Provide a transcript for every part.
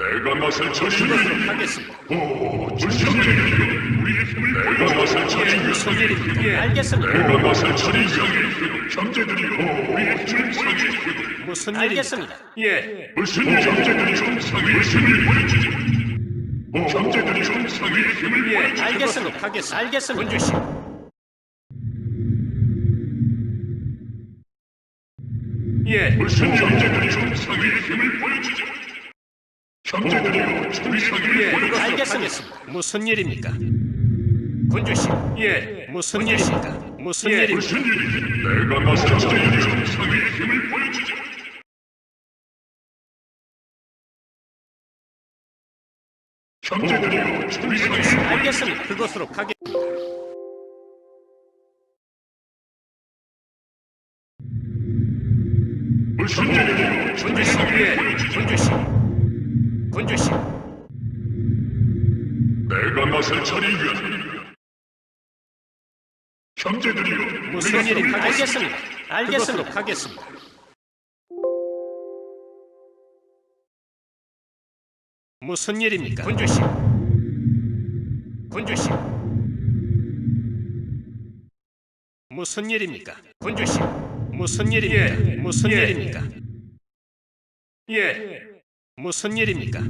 내가 나설 이것으로 차례인가? 하겠습니다. 오, 일인가? 우리의 힘을 내가 나설 차례인가? 무슨 일입니까? 예, 알겠습니다. 내가 나설 차례인가? 형제들이여, 우리의 힘을 무슨 알겠습니다. 예, 무슨 일? 형제들이 정상의 힘을 보여주지. 오, 형제들이 정상의 힘을 예, 보여주지. 알겠습니다. 하겠습니다. 알겠습니다. 군주씨, 예, 무슨 형제들이 정상의 힘을 보여주지. 예, 알겠습니다. 무슨 일입니까? 군주 씨, 예, 무슨 일입니까? 무슨 예, 일입니까? 무슨 일이지? 내가 나설 차례인가? 정상의 힘을 보여주지. 정상의 힘을 알겠습니다. 그것으로 하겠. 무슨 일이지? 군주씨, 예, 군주씨, 군주씨, 내가 나설 차례인가? 형제들이여, 무슨 일입니까? 알겠습니다. 알겠습니다. 하겠습니다. 무슨 일입니까? 군주씨, 군주씨, 무슨 일입니까? 군주씨, 무슨 일입니까? 무슨 예. 일입니까? 예, 무슨 일입니까?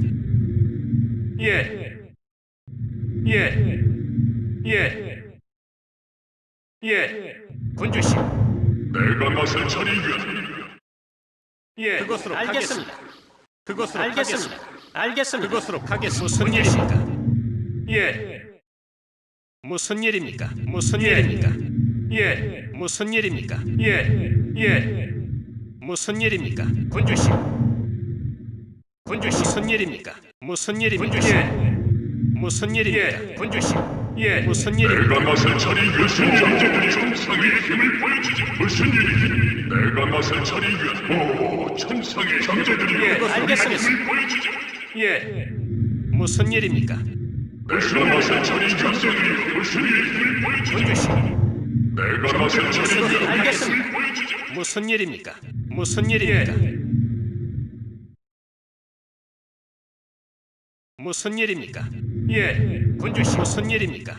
예, 예, 예, 예, 군주 씨, 내가 나설 차례인가? 예, 그것으로 알겠습니다. 하겠습니다. 그것으로 알겠습니다. 하겠습니다. 알겠습니다. 그것으로 하겠습니다. 무슨 일입니까? 예. 무슨 일입니까? 무슨 일입니까? 예. 무슨 일입니까? 예. 예. 무슨 일입니까? 군주 씨. 군주씨. 무슨 일입니까? 무슨 일입니까? 군주씨. 무슨 일입니까? 군주씨. 예. 무슨 일입니까? 내가 나설 차례인가? 무슨 형제들이 정상의 힘을 보여주지. 무슨 일이지? 내가 나설 차례인가? 오, 천상의 형제들이여, 예, 알겠습니다. 힘을 보여주지. 예. 무슨 일입니까? 내가 나설 차례인가? 형제들이여, 무슨 힘을 보여주지. 군주씨. 내가 나설 차례인가? 알겠습니다. 무슨 일입니까? 무슨 일입니까? 무슨 일입니까? 예, 군주씨 무슨 일입니까?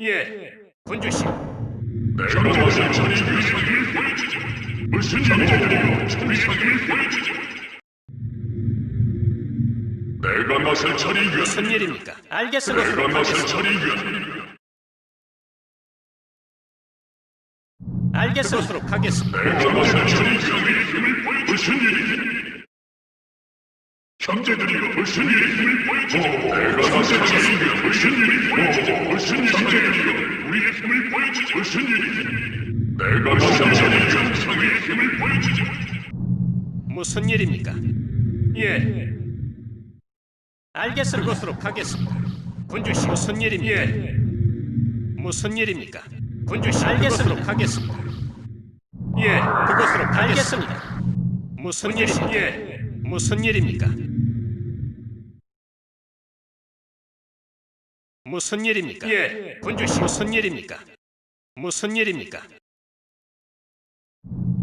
예, 군주씨 내가 차례인가? 힘을 보여주지. 무슨 형제들이여, 정상을 보여주지. 내가 나설 차례인가? 무슨 일입니까? 알겠습니다. 내가 나설 차례인가? 알겠습니다. 그것으로 하겠습니다. 내가 나설 차례인가? 형제들이여, 무슨 힘을 보여주지. 내가? 무슨 일이 보여주지. 무슨 형제들이여, 우리의 힘을 보여주지. 무슨 일이지? 내가 차례인가? 정상의 힘을 보여주지. 무슨 일입니까? 예, 알겠습니다. 그것으로 하겠습니다. 군주씨 무슨 일입니까? 예, 무슨 일입니까? 군주씨 알겠습니다. 그것으로 하겠습니다. 예, 그것으로. 알겠습니다. 무슨 일입니까? 예, 무슨 일입니까? 무슨 일입니까? 예, 군주씨 무슨 일입니까? 무슨 일입니까?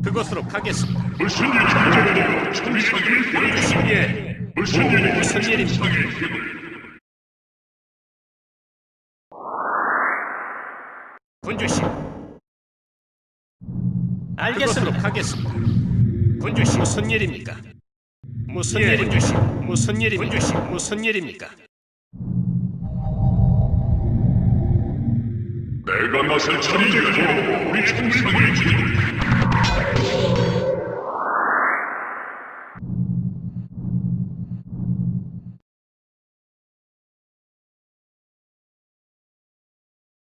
그것으로 하겠습니다. 무슨 일 형제들이여, 정상의 힘을 군주씨 예, 무슨 일이 무슨 일입니까? 힘을 군주씨 그것으로 알겠습니다. 하겠습니다. 군주씨 무슨 일입니까? 무슨 일입니까? 무슨 일입니까? 무슨 일입니까? 내가 나설 차례인가? 우리 정상의 힘을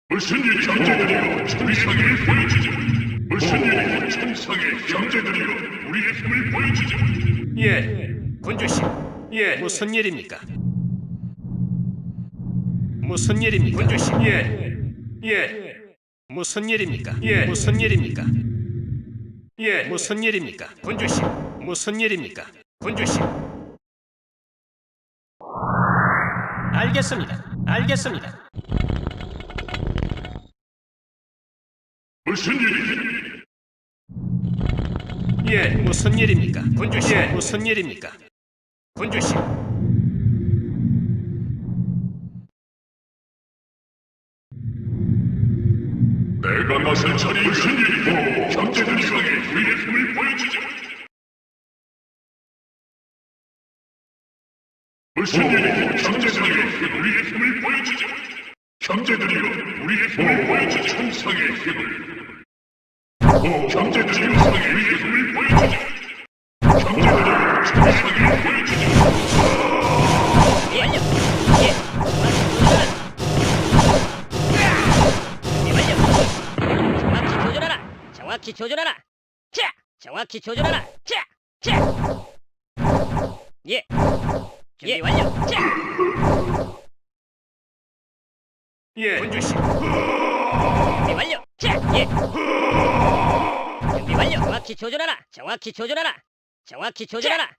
무슨 일이 형제들이여 정상을 보여주지 무슨 일이 정상의 형제들이여 우리의 힘을 보여주지 예, 군주씨. 예, 무슨 일입니까? 무슨 일입니까? 군주씨. 예, 예. 무슨 일입니까? 예, 무슨 일입니까? 예, 무슨 일입니까? 군주씨. 무슨 일입니까? 군주씨. 알겠습니다. 알겠습니다. 무슨 일이지 예, 무슨 일입니까? 군주씨. 무슨 일입니까? 군주씨. 내가 나설 차례 무슨 일이고 형제들 중에 우리의 힘을 보여주자. 무슨 일이고 형제들이여 우리의 힘을 보여주자. 형제들이여 우리의 힘을 보여주자. 천상의 힘을. 조준하라. 자, 정확히 조준하라. 자, 자. 예. 준비 완료. 자, 예, 군주씨. 준비 완료. 자, 예. 준비 완료. 정확히 조준하라. 정확히 조준하라. 정확히 조준하라.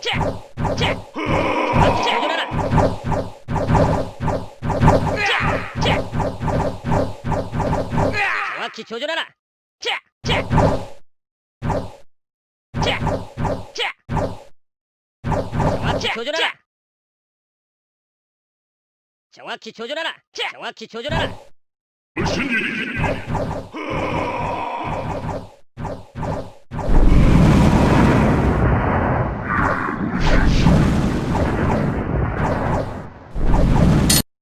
자, 자. 정확히 조준하라. 자, 자. 정확히. 자, 자. 정확히 조준하라. 정확히 조준하라. 자, 정확히 조준하라. 무슨 일이지?